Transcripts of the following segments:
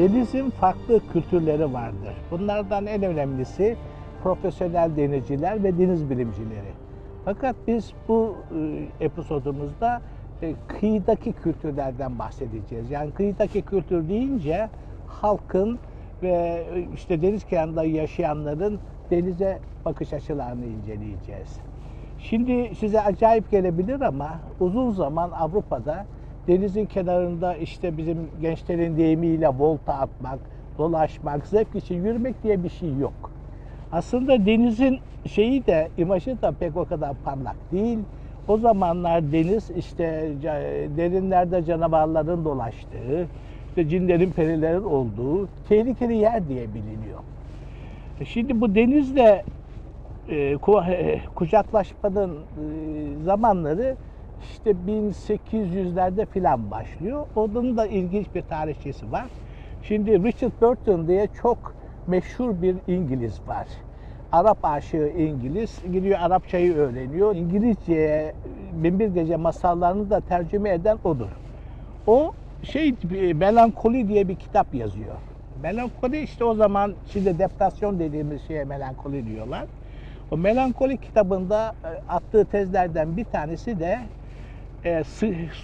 Denizin farklı kültürleri vardır. Bunlardan en önemlisi profesyonel denizciler ve deniz bilimcileri. Fakat biz bu e, episodumuzda e, kıyıdaki kültürlerden bahsedeceğiz. Yani kıyıdaki kültür deyince halkın ve e, işte deniz kenarında yaşayanların denize bakış açılarını inceleyeceğiz. Şimdi size acayip gelebilir ama uzun zaman Avrupa'da denizin kenarında işte bizim gençlerin deyimiyle volta atmak, dolaşmak, zevk için yürümek diye bir şey yok. Aslında denizin şeyi de imajı da pek o kadar parlak değil. O zamanlar deniz işte derinlerde canavarların dolaştığı, işte cinlerin perilerin olduğu tehlikeli yer diye biliniyor. Şimdi bu denizle e, e, kucaklaşmanın e, zamanları işte 1800'lerde filan başlıyor. Onun da ilginç bir tarihçesi var. Şimdi Richard Burton diye çok meşhur bir İngiliz var. Arap aşığı İngiliz. Gidiyor Arapçayı öğreniyor. İngilizceye Binbir Gece masallarını da tercüme eden odur. O şey melankoli diye bir kitap yazıyor. Melankoli işte o zaman şimdi depresyon dediğimiz şeye melankoli diyorlar. O melankoli kitabında e, attığı tezlerden bir tanesi de e,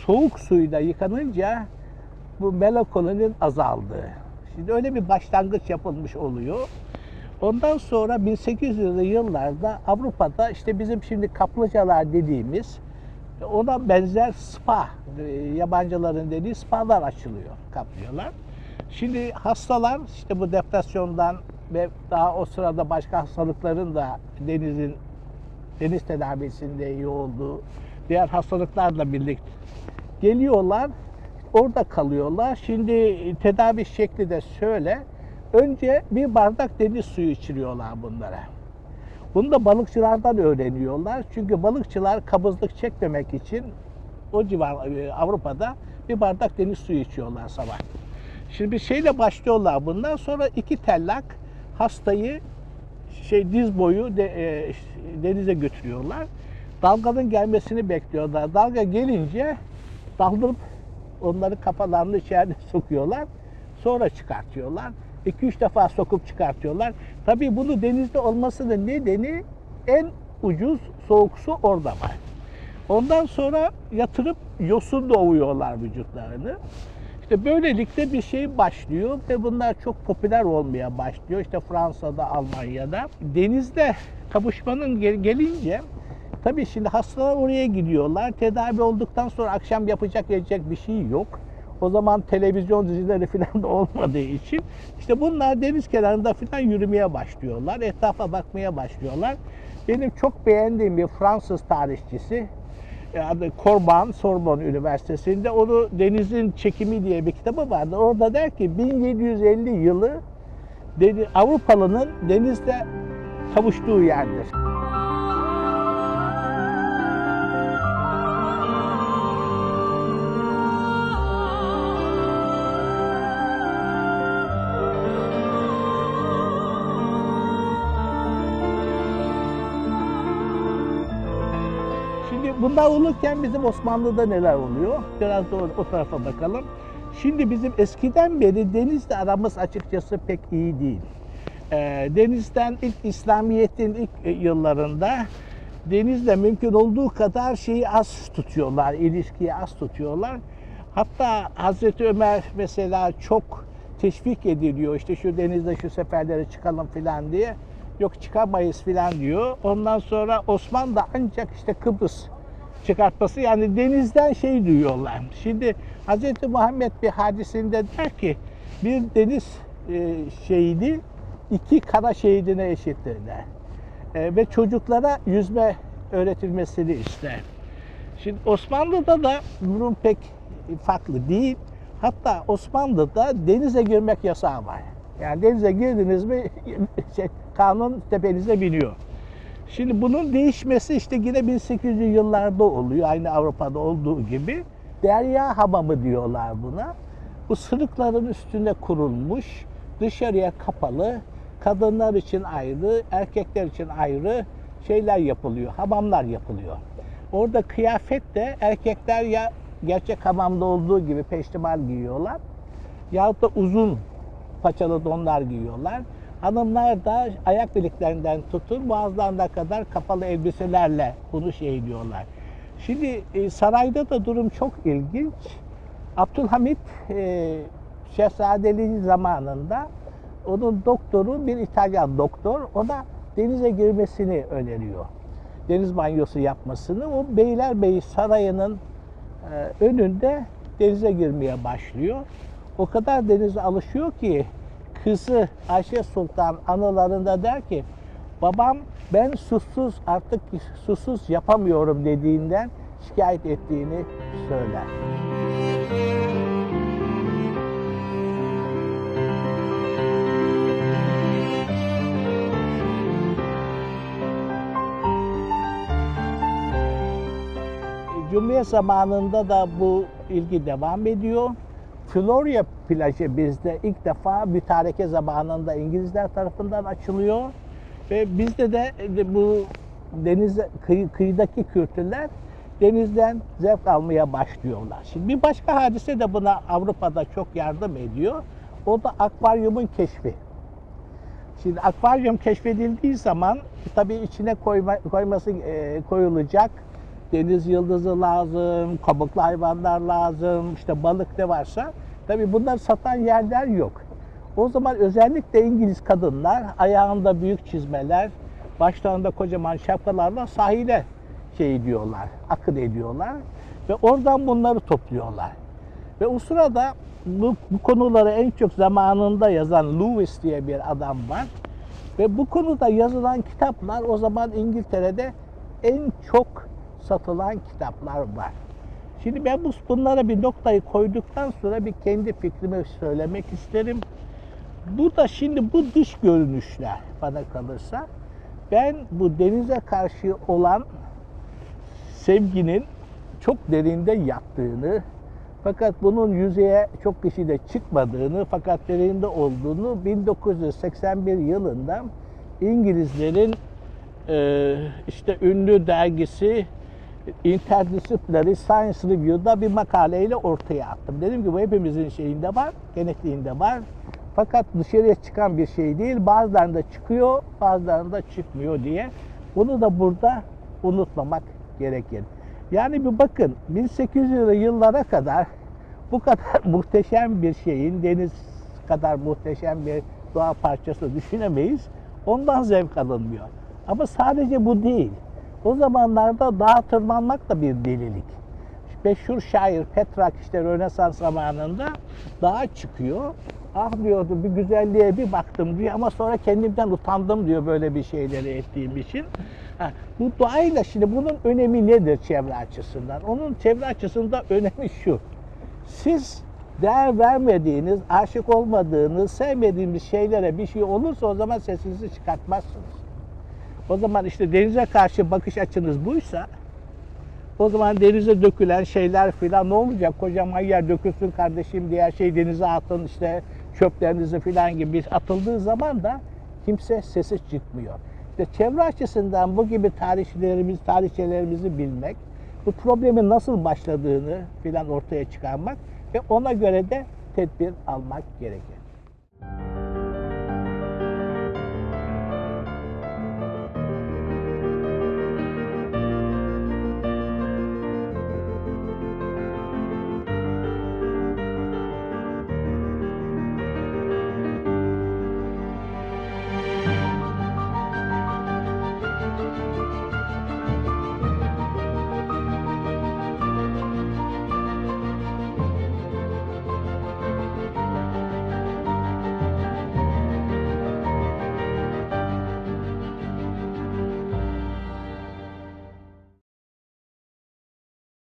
soğuk suyla yıkanınca bu melankolinin azaldığı. Şimdi öyle bir başlangıç yapılmış oluyor. Ondan sonra 1800'lü yıllarda Avrupa'da işte bizim şimdi kaplıcalar dediğimiz ona benzer spa, e, yabancıların dediği spalar açılıyor, kaplıyorlar. Şimdi hastalar işte bu depresyondan ve daha o sırada başka hastalıkların da denizin deniz tedavisinde iyi olduğu diğer hastalıklarla birlikte geliyorlar, orada kalıyorlar. Şimdi tedavi şekli de şöyle. Önce bir bardak deniz suyu içiriyorlar bunlara. Bunu da balıkçılardan öğreniyorlar. Çünkü balıkçılar kabızlık çekmemek için o civar e, Avrupa'da bir bardak deniz suyu içiyorlar sabah. Şimdi bir şeyle başlıyorlar bundan sonra iki tellak hastayı şey diz boyu de, e, denize götürüyorlar. Dalganın gelmesini bekliyorlar. Dalga gelince daldırıp onları kafalarını içeride sokuyorlar. Sonra çıkartıyorlar. 2-3 defa sokup çıkartıyorlar. Tabii bunu denizde olmasının nedeni en ucuz soğuk su orada var. Ondan sonra yatırıp yosun doğuyorlar vücutlarını. İşte böylelikle bir şey başlıyor ve bunlar çok popüler olmaya başlıyor. İşte Fransa'da, Almanya'da. Denizde kavuşmanın gel- gelince tabii şimdi hastalar oraya gidiyorlar. Tedavi olduktan sonra akşam yapacak edecek bir şey yok. O zaman televizyon dizileri falan da olmadığı için işte bunlar deniz kenarında falan yürümeye başlıyorlar. Etrafa bakmaya başlıyorlar. Benim çok beğendiğim bir Fransız tarihçisi e, adı Corban, Sorbonne Üniversitesi'nde onu Denizin Çekimi diye bir kitabı vardı. Orada der ki 1750 yılı Avrupalı'nın denizde kavuştuğu yerdir. Bunlar olurken bizim Osmanlı'da neler oluyor? Biraz da o, tarafa bakalım. Şimdi bizim eskiden beri denizle aramız açıkçası pek iyi değil. Ee, denizden ilk İslamiyet'in ilk e, yıllarında denizle mümkün olduğu kadar şeyi az tutuyorlar, ilişkiyi az tutuyorlar. Hatta Hazreti Ömer mesela çok teşvik ediliyor. İşte şu denizde şu seferlere çıkalım filan diye. Yok çıkamayız filan diyor. Ondan sonra Osmanlı ancak işte Kıbrıs çıkartması yani denizden şey duyuyorlar. Şimdi Hz. Muhammed bir hadisinde der ki bir deniz e, şehidi iki kara şehidine eşittir der. E, ve çocuklara yüzme öğretilmesini ister. Şimdi Osmanlı'da da durum pek farklı değil. Hatta Osmanlı'da denize girmek yasağı var. Yani denize girdiniz mi şey, kanun tepenize biniyor. Şimdi bunun değişmesi işte yine 1800'lü yıllarda oluyor. Aynı Avrupa'da olduğu gibi. Derya hamamı diyorlar buna. Bu sırıkların üstüne kurulmuş, dışarıya kapalı, kadınlar için ayrı, erkekler için ayrı şeyler yapılıyor, hamamlar yapılıyor. Orada kıyafet de erkekler ya gerçek hamamda olduğu gibi peştemal giyiyorlar yahut da uzun paçalı donlar giyiyorlar. Hanımlar da ayak biliklerinden tutun boğazlarına kadar kapalı elbiselerle bunu şey diyorlar. Şimdi e, sarayda da durum çok ilginç. Abdülhamit e, Şehzadeliği zamanında onun doktoru bir İtalyan doktor ona denize girmesini öneriyor. Deniz banyosu yapmasını. O Beylerbeyi Sarayı'nın e, önünde denize girmeye başlıyor. O kadar denize alışıyor ki kızı Ayşe Sultan anılarında der ki babam ben susuz artık susuz yapamıyorum dediğinden şikayet ettiğini söyler. Cumhuriyet zamanında da bu ilgi devam ediyor. Florya plajı bizde ilk defa mütareke zamanında İngilizler tarafından açılıyor. Ve bizde de e, bu deniz kıyı, kıyıdaki kültürler denizden zevk almaya başlıyorlar. Şimdi bir başka hadise de buna Avrupa'da çok yardım ediyor. O da akvaryumun keşfi. Şimdi akvaryum keşfedildiği zaman tabii içine koyma, koyması e, koyulacak deniz yıldızı lazım, kabuklu hayvanlar lazım, işte balık ne varsa. Tabii bunları satan yerler yok. O zaman özellikle İngiliz kadınlar ayağında büyük çizmeler, başlarında kocaman şapkalarla sahile şey ediyorlar, akın ediyorlar ve oradan bunları topluyorlar. Ve o sırada bu, bu konuları en çok zamanında yazan Lewis diye bir adam var. Ve bu konuda yazılan kitaplar o zaman İngiltere'de en çok satılan kitaplar var. Şimdi ben bu, bunlara bir noktayı koyduktan sonra bir kendi fikrimi söylemek isterim. Burada şimdi bu dış görünüşler bana kalırsa ben bu denize karşı olan sevginin çok derinde yattığını fakat bunun yüzeye çok kişide çıkmadığını fakat derinde olduğunu 1981 yılında İngilizlerin e, işte ünlü dergisi Interdisciplinary Science Review'da bir makaleyle ortaya attım. Dedim ki bu hepimizin şeyinde var, genetiğinde var. Fakat dışarıya çıkan bir şey değil. Bazılarında çıkıyor, bazılarında çıkmıyor diye. Bunu da burada unutmamak gerekir. Yani bir bakın 1800'lü yıllara kadar bu kadar muhteşem bir şeyin deniz kadar muhteşem bir doğa parçası düşünemeyiz. Ondan zevk alınmıyor. Ama sadece bu değil. O zamanlarda dağa tırmanmak da bir delilik. Meşhur şair Petrak işte Rönesans zamanında dağa çıkıyor. Ah diyordu bir güzelliğe bir baktım diyor ama sonra kendimden utandım diyor böyle bir şeyleri ettiğim için. Ha, bu doğayla şimdi bunun önemi nedir çevre açısından? Onun çevre açısından önemi şu. Siz değer vermediğiniz, aşık olmadığınız, sevmediğiniz şeylere bir şey olursa o zaman sesinizi çıkartmazsınız. O zaman işte denize karşı bakış açınız buysa o zaman denize dökülen şeyler filan ne olacak? Kocaman yer dökülsün kardeşim diğer şey denize atın işte çöplerinizi filan gibi atıldığı zaman da kimse sesi çıkmıyor. İşte çevre açısından bu gibi tarihlerimiz, tarihçelerimizi bilmek, bu problemin nasıl başladığını filan ortaya çıkarmak ve ona göre de tedbir almak gerekir.